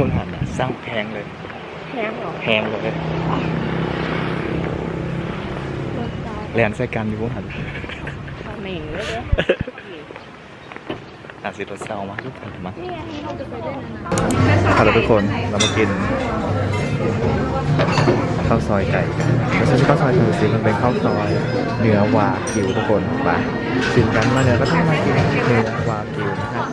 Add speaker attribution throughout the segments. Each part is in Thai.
Speaker 1: มึงหันนะสร้างแพงเลย
Speaker 2: แพงเหรอ
Speaker 1: แพงเลยแลนใส่กันอยู่มึงหัน
Speaker 2: เหม่งเลยเด้
Speaker 1: อาสิรถเซามาทุกคนมา
Speaker 2: นี่ไงนี่เราจะไปด้วยนะ
Speaker 1: ฮัลโหลทุกคนเรามากินข้าวซอยไก่กันไม่ใช่ข้าวซอยคือสิมันเป็นข้าวซอยเนื้อวากิวทุกคนไปสินกันมาเนื้อก็ต้องมากินเนื้อวากิวนะครับ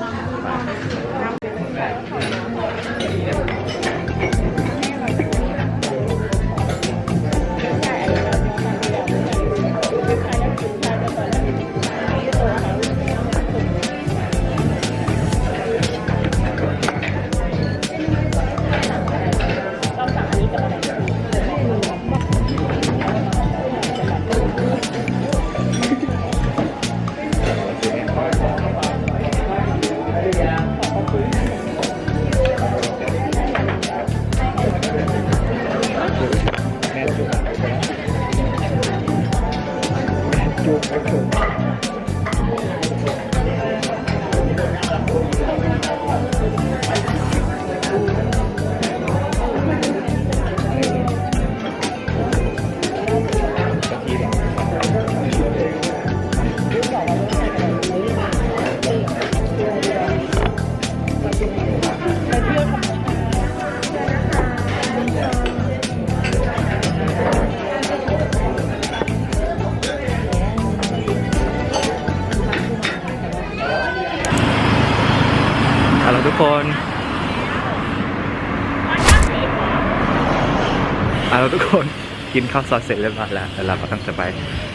Speaker 1: ฮั กคนฮัลโหลทุกคนกินข้าวซอยเสร็จเรียบร้อยแล้วแล้วเราก็ต้องจะไป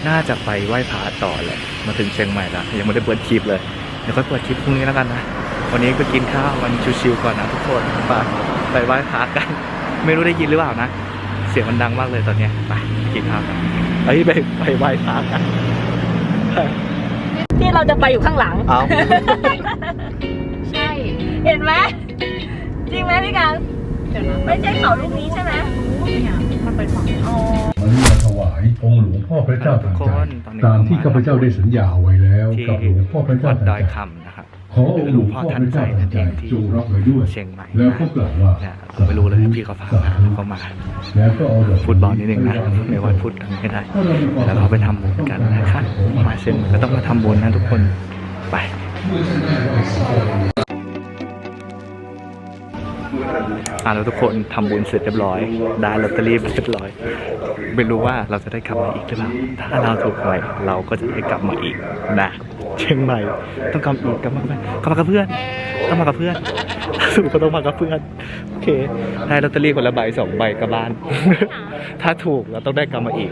Speaker 1: น่าจะไปไหว้พระต่อแหละมาถึงเชียงใหม่แล้วยังไม่ได้เปิดคลิปเลยเดี๋ยวค่อยเปิดคลิปพรุ่งนี้แล้วกันนะวันนี้ก็กินข้าววันชิวๆก่อนนะทุกคนไปไปไหว้พระกัน ไม่รู้ได้ยินหรือเปล่านะ เสียงมันดังมากเลยตอนเนี้ยไปกินข้าวกันเฮ้ยไปไปไหว้พระกัน
Speaker 2: ที่เราจะไปอยู่ข้างหลัง
Speaker 1: เอา
Speaker 2: ใช่ เห็นไหมจริงไหมพี่การเดี๋ยวนะไม่ใช่เขาลูกนี้ใช่ไหมเนี่ยมันไปฝั่งอ๋อ
Speaker 3: วันนี้มาถวายองค์หลวงพ่อพระเจ้าตากใจตามที่ข้าพเจ้าได้สัญญาเอาไว้แล้ว
Speaker 1: ที่
Speaker 3: กับหลวงพ่อพระเจ้า
Speaker 1: วัด
Speaker 3: ตา
Speaker 1: ดอย
Speaker 3: กใจ
Speaker 1: คำนะครับ
Speaker 3: ขอองค์หลวงพ่อพระเจ้าตากใจจงรับไว้ด้วย
Speaker 1: เชียงใหม่
Speaker 3: แล้วก็กล่าวว่า
Speaker 1: เนี่ยเราไม่รู้เลยพี่เขาฝากมาเขามา
Speaker 3: แล้วก็เอาดอก
Speaker 1: ฟุตบอลนิดนึงนะไม่ว่าฟุตทำไม่ได้แล้วเราไปทำบุญกันนะคะมาเชียงใหม่ก็ต้องมาทำบุญนะทุกคนไป อ่าแล้วทุกคนทำบุญเสร็จเรียบร้อย ได้ลอตเตอรี่มาเรียบร้อย ไม่รู้ว่าเราจะได้กลับมาอีกหรือเปล่าถ้าเราถูกหวยเราก็จะได้กลับมาอีกนะเชียงใหม่ต้องกลับอีกกลับมาไหมกลับมากับเพื่อนต้องมากับเพื่อนถูกก็ต้องมากับเพื่อนโอเคได้ลอตเตอรี่คนละใบสองใบกลับบ้าน ถ้าถูกเราต้องได้กลับมาอีก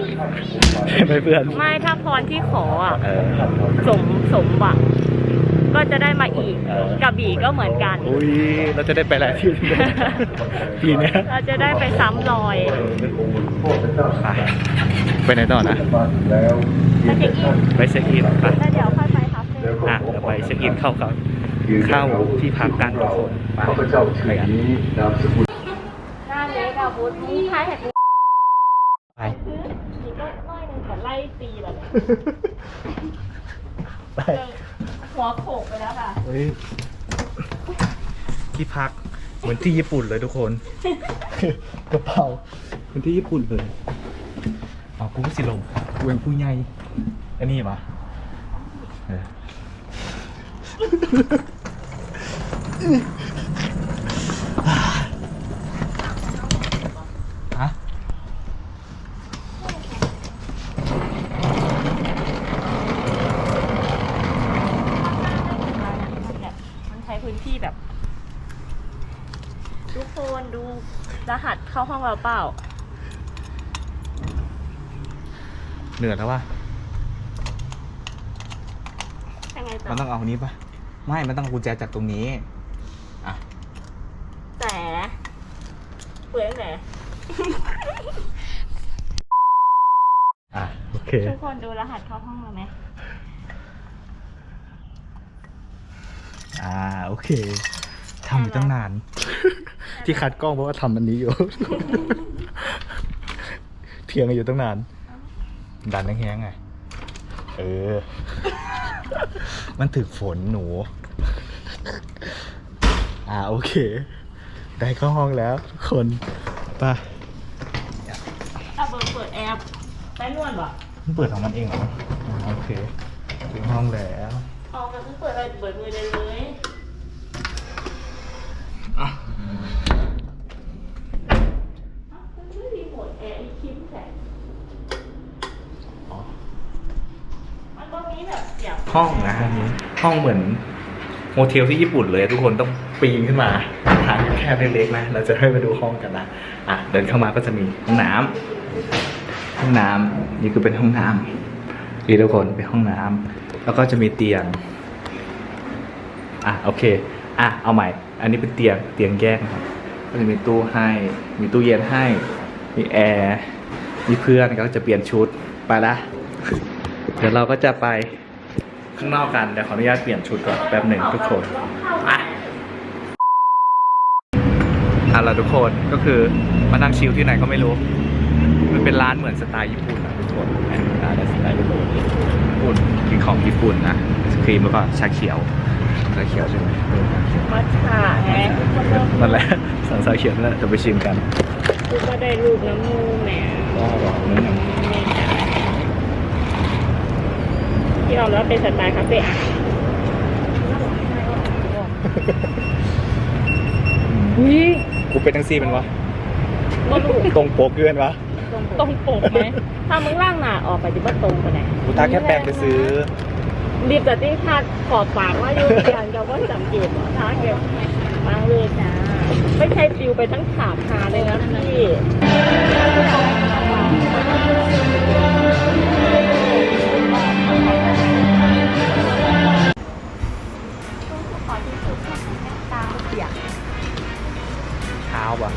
Speaker 1: ใช่ไหมเพื่อน
Speaker 2: ไม่ถ้าพรที่ขออะ
Speaker 1: เออ
Speaker 2: สมสมหวัง ก็จะได้มาอีก
Speaker 1: เออ
Speaker 2: กระบี่ก็เหมือนกัน
Speaker 1: อุ้ยเราจะได้ไปหลายที่เลยปีเนี้ย
Speaker 2: เราจะได้ไปซ้ำรอย
Speaker 1: ไปไปไหนต่อนะ
Speaker 3: มาถึงแล้ว
Speaker 2: ไปเช็คอิน
Speaker 1: ไปเช็คอินไป
Speaker 2: แล้วเดี๋ยวค่อยไปคาเฟ่
Speaker 1: อะเดี๋ยวไปเช็คอินเข้ากับเข้าที่พักกันทุกคนไป
Speaker 3: ข้าพเจ้าชื่อนี้นามสกุล
Speaker 2: หน้าเล็กอะบูธนี่ท้ายเห็ดบูธ
Speaker 1: ไป
Speaker 2: นี่ก็น้อยหนึงแต่ไล่ตีแล้วเนี่ย
Speaker 1: ไป
Speaker 2: หัวโขกไปแล้วค่ะ
Speaker 1: เฮ้ยที่พักเหมือนที่ญี่ปุ่นเลยทุกคน กระเป๋าเหมือนที่ญี่ปุ่นเลยเอากูสิลงกูเป็นผู้ใหญ่อันนี้ปะเออฮะ
Speaker 2: มันใช้พื้นที่แบบ ทุกคนดูรหัส เข้าห้องเราเปล่า
Speaker 1: เหนื่อยแล้ววะ
Speaker 2: ยังไงต่อ
Speaker 1: มันต้องเอาอันนี้ปะไม่ มันต้องเอากุญแจจากตรงนี้ อะ
Speaker 2: แต่เปลือยไหน
Speaker 1: อะ โอเค
Speaker 2: ทุกคนดูรหัสเข้าห้องเราไหม
Speaker 1: อ่า โอเคทำอยู่ตั้งนาน ที่คัดกล้องเพราะว่าทำอันนี้อยู่เทียงกันอยู่ตั้งนาน ดันแห้งๆไง เออ มันถึกฝนหนู อ่าโอเค ได้เข้าห้องแล้วทุกคนไป
Speaker 2: ถ้าเบอร์เปิดแอปได้นวลป่ะ
Speaker 1: มันเปิดของมันเองเหรออ๋อโอเคถึงห้องแล้ว
Speaker 2: เอาก็คือเปิดอะไรเปิดมือได้เลย
Speaker 1: อะ
Speaker 2: ไม่มีโหมดแอร์อีคิมแสง
Speaker 1: อ๋อ
Speaker 2: มันต้องมีแบบเสียบ
Speaker 1: ห้องนะอันนี้ห้องเหมือนโฮเทลที่ญี่ปุ่นเลย ทุกคนต้องปีนขึ้นมาทางแคบเล็กๆนะเราจะให้มาดูห้องกันนะอะเดินเข้ามาก็จะมีห้องน้ำห้องน้ำนี่คือเป็นห้องน้ำนี่ทุกคนเป็นห้องน้ำแล้วก็จะมีเตียงอะโอเคอะเอาใหม่ อันนี้เป็นเตียงเตียงแยกนะครับก็จะมีตู้ให้ มีตู้เย็นให้ มีแอร์มีเพื่อนก็จะเปลี่ยนชุดไปละเดี๋ยวเราก็จะไป ข้างนอกกันเดี๋ยวขออนุญาตเปลี่ยนชุดก่อนแป๊บหนึ่งทุกคนอะเอาละทุกคนก็คือมานั่งชิลที่ไหนก็ไม่รู้ มันเป็นร้านเหมือนสไตล์ญี่ปุ่นนะทุกคนแหมร้านสไตล์ญี่ปุ่นญี่ปุ่นกินของญี่ปุ่นนะไอศครีมแล้วก็ชาเขียวชาเขียวใช่ไหมเออชาเขียว
Speaker 2: มัทฉะไง
Speaker 1: นั่นแหละสั่งชาเขียวนั่นแหละจะไปชิมกัน
Speaker 2: คือก็ได้รูปน้ำมูกแหม
Speaker 1: ก็บอกเนื้อหนัง
Speaker 2: ที่เราแล้วเป็นสไตล์คาเฟ่อะอุ้ย
Speaker 1: กูเป็นทั้งซี่มันวะ
Speaker 2: บ่รู้
Speaker 1: ตรงโป๊กเกินวะ
Speaker 2: ตรงปกไหมถ้ามึงล่างหนาออกไปจะบ่ตรงไปไหน
Speaker 1: กูตาแค่แปลงไปซื้อ
Speaker 2: รีบแต่ที่คาดขอบปากว่าอยู่อย่างจะว่าสังเกตเหรอท้าเก็บมางเลยจ้าไม่ใช่ปิวไปทั้งขาพาเลยนะพี่ เท้า
Speaker 1: ปะ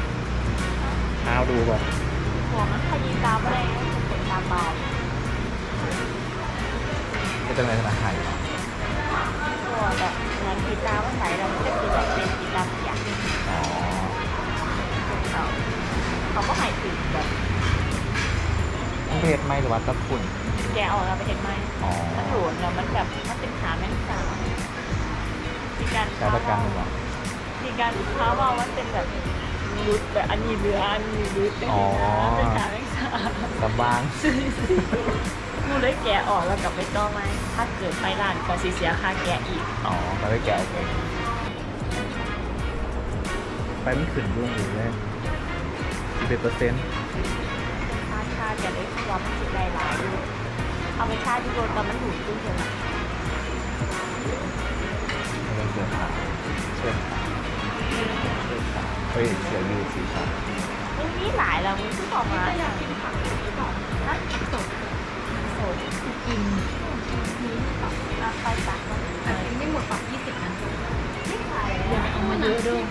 Speaker 1: เท้าดูปะ
Speaker 2: หัวมันขยี้ตาไปเลยเป็นตาเบา
Speaker 1: ก็จะเป็นธนาคาร
Speaker 2: ตัวแบบเหมือนกีตาร์ว่าใส่แล้วมันจะคือแบบเป็นกีตาร์เปียก
Speaker 1: อ๋อ
Speaker 2: เขาเขาก็หายถึงแบบ
Speaker 1: ต้องเพศไหมหรือว่าตะคุ่น
Speaker 2: แกเอาเราไปเห็นไหม
Speaker 1: อ๋อ
Speaker 2: มันหลวนแล้วมันแบบมันเป็นขาแม่งสาวมีการ
Speaker 1: ใช้ประกันหรือเปล่า
Speaker 2: มีการท้าว่ามันเป็นแบบ รุดแบบอันนี้เรืออันนี้รุดเป็นขาแม่งสาว
Speaker 1: สบาง
Speaker 2: กูเลยแกะออกแล้วกลับไปต่อไหมถ้าเกิดไปร้านก็สิเสียค่าแกะอีก
Speaker 1: อ๋อเราได้แกะเองไปไม่ขึ้นร่วงหรือแรกสิบเปอร์เซ็นต์
Speaker 2: ค่าชาจะได้ความมันสิได้หลายอยู่เอาไปชาที่โดนแต่มันถูกขึ้นเถอะนะ
Speaker 1: ไม่ต้องเสื้อผ้า เสื้อผ้าเฮ้ยเสื้อยืดสีขาว
Speaker 2: มันมีหลายแล้วมึงที่บอกมาอยากกินผักที่บอกน่าสดสดกินมีผักไปตัดมันแต่ไม่หมดปรับยี่สิบนะไม่ขายอย่าเอามาเยอะด้วย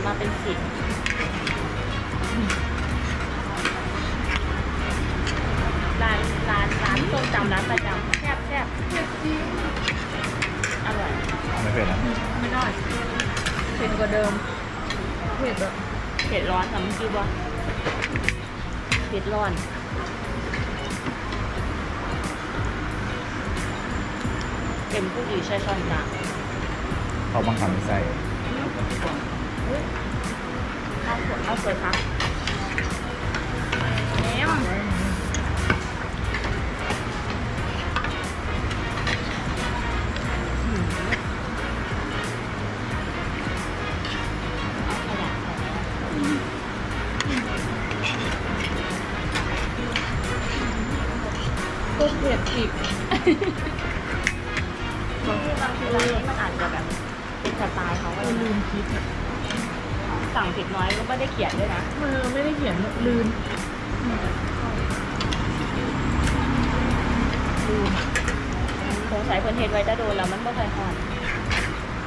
Speaker 4: มือนมา
Speaker 2: เป็นสิบร้านร้านร้านส้มตำร้านประจำแซ่บแซ่บอร่อย
Speaker 1: ไม่เป็นนะ
Speaker 4: ไม่ได้เผ็ดกว่าเดิมเผ็ดอะ
Speaker 2: เผ็ดร้อนสำคิดว่าเผ็ดร้อนเต็มผู้ดีใช้ช้อนกลาง
Speaker 1: เขาบังคับไม่ใส่
Speaker 2: ข้าวสวย เอาสวยครับแหนม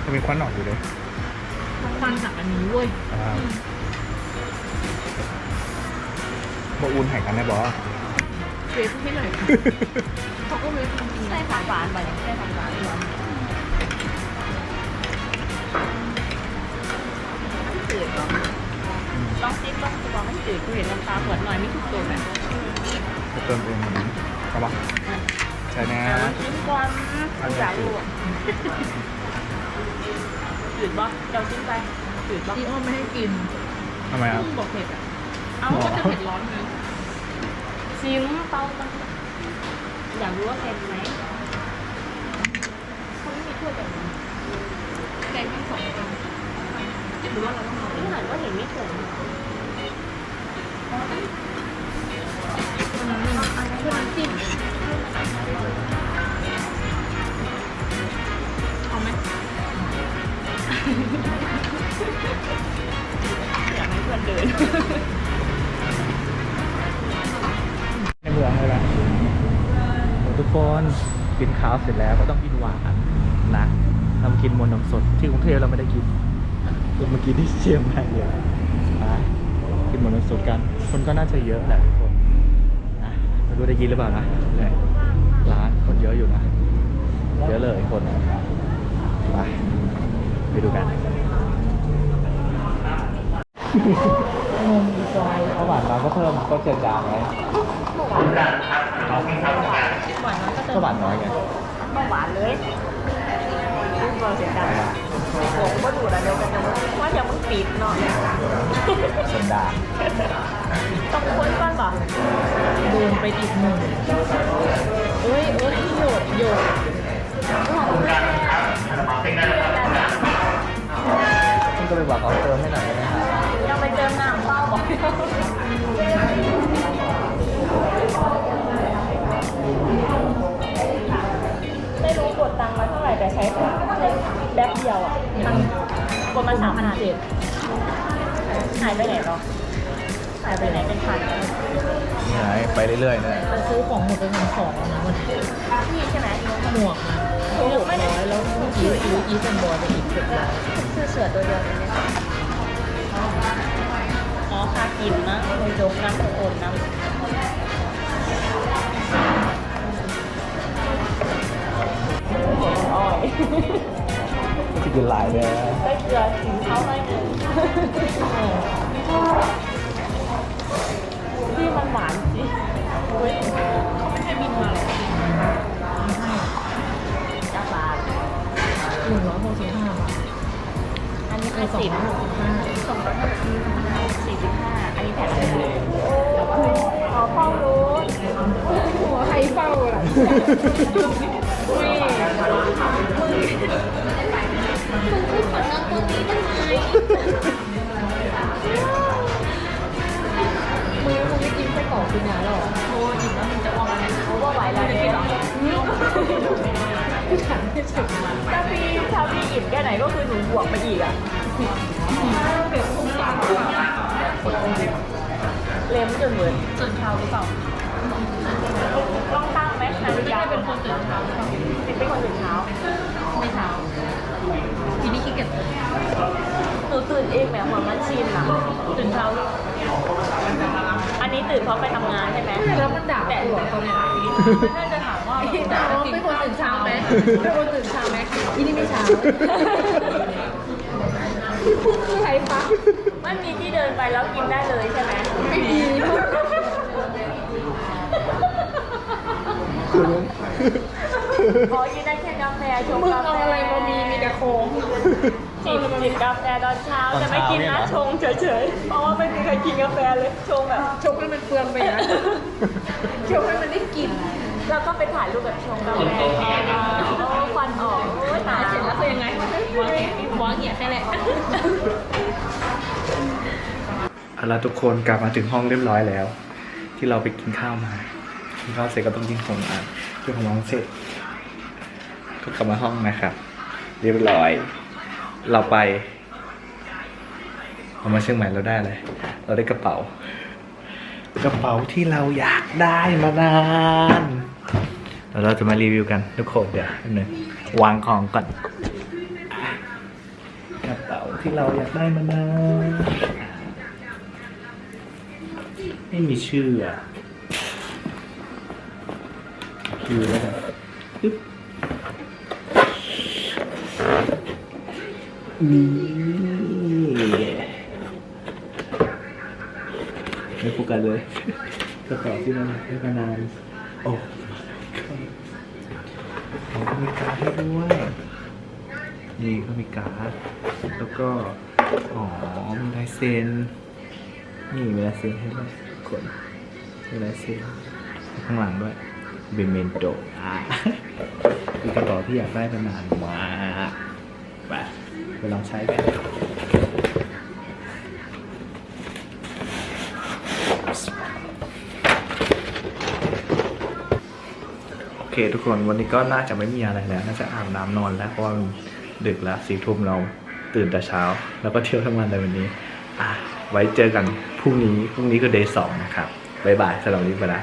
Speaker 2: จะ
Speaker 4: มีค
Speaker 2: วัน
Speaker 4: ออ
Speaker 1: กอยู่เลย
Speaker 4: ควันจากอันนี้เว้ย
Speaker 1: บอุ่นแห่งกันได้บอ
Speaker 4: เวฟให้หน่อยค่ะเขาก็เวฟจริงๆ
Speaker 2: ใช่
Speaker 4: นะ
Speaker 2: ของหวานไปเนี่ยใช่ของหวานด้วยจืดเหรอต้องซิปต้องตัวมันจืดกูเห็นน้ำตาขวดหน่อยไม่ถูกตัวแบบ
Speaker 1: จะเติมเองเหมือนนี้ครับปะใช่แน่
Speaker 2: เอาชิมก่อนกูอยากรู้อะ จืดบ่เจ้าชิมไปจืดบ่
Speaker 4: พี่อ้อมไม่ให้กิน
Speaker 1: ทำไมครับ
Speaker 4: บอกเผ็ดอะ
Speaker 2: เอา
Speaker 4: ก็
Speaker 2: ก็
Speaker 4: จะ
Speaker 2: จะ
Speaker 4: เผ็ดร้อนไง
Speaker 2: ชิมเตากันอยากรู้ว่าเผ็ดไหมเขาไม่มีถ้วยแบบนี้
Speaker 4: แกงทั้งสองอันหรือว่าเราต้องเอา
Speaker 2: นี่หันก็เห็นไม่เผ็ด
Speaker 4: อันนั้นหนึ่งอันนั้นคือน้ำจิ้ม อ
Speaker 2: ยากให้เพื่อนเดิน
Speaker 1: ในเมืองเลยนะทุกคนกินข้าวเสร็จแล้วก็ต้องกินหวานนะเรามากินมนต์นมสดที่กรุงเทพเราไม่ได้กินเรามากินที่เชียงใหม่เลยไปกินมนต์นมสดกัน คนก็น่าจะเยอะแหละทุกคนนะไม่รู้ได้กินหรือเปล่านะร้านคนเยอะอยู่นะเยอะเลยคนไป ไปดูกันข้าวหวานมาก็เพิ่มก็เจ็ดจานไว้
Speaker 2: หวานน้อยก็เติ
Speaker 1: ก็
Speaker 2: ม
Speaker 1: หวานน้อยไง
Speaker 2: ไม่หวานเลยลูกเราเสียดายผมก็ดูแล้วเดียวกันนะว่าอย่ามึงปิดเนาะ
Speaker 1: สันดาน
Speaker 2: ต้องค้นก่อนป่ะ
Speaker 4: โดนไปอีกหนึ่งเอ้ยเอ้ยโยดโยด
Speaker 1: คุณ ก็ไปบอกเขาเติมให้หน่อยได้ไหมครับ
Speaker 2: ยังไปเจอน้ำเป้าบอกไม่รู้กดตังค์มาเท่าไหร่แต่ใช้แป๊บเดียวอะมันกดมาสามพันเจ็ดหายไปไหนหรอหายไปไหนเป็นพัน
Speaker 1: ไหนไปเรื่อยๆนะ
Speaker 4: มันซื้อของหมดไปพันสองนะวันนี้
Speaker 2: พี่ใช่ไหม
Speaker 4: หมวกนะ หกร้อยแล้วเมื่อกี้ซื้ออีสันบอลไปอีกเกือบร้อย
Speaker 2: ชื่อเสือตัวเดียวเลยเนี่ยอ๋อคากินนะโดยจงน้ำโอนน้ำอ้อย
Speaker 1: จะกินหลายเลย
Speaker 2: ได้เกลือถึงเขาได้หนึ่งที่มันหวานจริง
Speaker 4: กสิบห้าบาท
Speaker 2: อันนี้
Speaker 4: ไอ้
Speaker 2: คือ
Speaker 4: สองร้อยหกสิบห้า
Speaker 2: สองร้อยสี่สิบห้าอันนี้แผ่นเลยขอข้ารู้
Speaker 4: หัวใครเฝ้าล่ะ
Speaker 2: ไม่
Speaker 4: ถึงมา
Speaker 2: ถ้าพี่ถ้าพี่อิ่มแค่ไหนก็คือหนูบวกไปอีกอะ
Speaker 4: เปลี่ยนสงสาร
Speaker 2: เล็มจนเหมือน
Speaker 4: ตื่นเช้าหรือเปล่า
Speaker 2: ต้องตั้งไหมนาฬิ
Speaker 4: ไม่
Speaker 2: กา
Speaker 4: ได้เป็นคนตื่นเช้าหรือเปล่า
Speaker 2: เป็นคนตื่นเช้า
Speaker 4: ไม่เช้าทีนี้ขี้เกียจตื่น
Speaker 2: หนูตื่นเองแหมหัวมันชินอะ
Speaker 4: ตื่นเช้า
Speaker 2: อันนี้ตื่นเพราะไปทำงานใช่ไหม
Speaker 4: แล้วมันด่ากูเหรอตอนเนี้ย
Speaker 2: น่าจะถามว่า
Speaker 4: ด่าเป็นคนตื่นเช้าไหมเป็นคนตื่นเช้าไหมอีนี่ไม่เช้าคือใครปะ
Speaker 2: มันมีที่เดินไปแล้วกินได้เลยใช่ไหม
Speaker 4: ไม่มี
Speaker 2: อ๋อกินได้แค่กาแฟชง
Speaker 4: มึง
Speaker 2: กาแฟ
Speaker 4: เอาอะไรมามีมีแต่โค้ง
Speaker 2: จิบจิบกาแฟตอนเช้าจะไม่กินนะชงเฉยๆ เพราะว่าไม่มีใครกินกาแฟเลยชงแบบ
Speaker 4: ชกให้มันเปลืองไปนะชกให้มันได้กิน
Speaker 2: แล้วก็ไปถ่ายรูปแบบชงกาแฟโอ้ควันออกโอ้ยตาย
Speaker 4: เสร็จแล้วเป็นยังไงวางวางเหี้ยแค่แหละ
Speaker 1: เอาละทุกคนกลับมาถึงห้องเรียบร้อยแล้ว ที่เราไปกินข้าวมากินข้าวเสร็จก็ต้องกินของอ่านกินของน้องเสร็จ ก็กลับมาห้องนะครับ เรียบร้อย เราไปเรามาเชียงใหม่เราได้เลย เราได้กระเป๋า กระเป๋าที่เราอยากได้มานานแล้วเราจะมารีวิวกันทุกคนเดี๋ยวแป๊บนึงวางของก่อน กระเป๋าที่เราอยากได้มานานไม่มีชื่ออะชื่อแล้วกันปึ๊บ นี่ไม่พูดกันเลยกระเป๋าที่เราอยากได้มานานโอ้เขาก็มีการดให้ด้วยนี่ก็มีการ์ดแล้วก็อ๋อมีลายเซ็นนี่มีลายเซ็นให้ด้วยคนมีลายเซ็นข้างหลังด้วยเบนเมนโตอ่าคือกระเป๋าที่อยากได้มานานมากไป ไปลองใช้กันโอเคทุกคนวันนี้ก็น่าจะไม่มีอะไรแล้ว น่าจะอาบน้ำนอนแล้ว เพราะว่าดึกแล้วสี่ทุ่มเราตื่นแต่เช้า แล้วก็เที่ยวทั้งวันในวันนี้ อะ ไว้เจอกันพรุ่งนี้พรุ่งนี้ก็เดย์สองนะครับบ๊ายบายสำหรับวันนี้ไปละ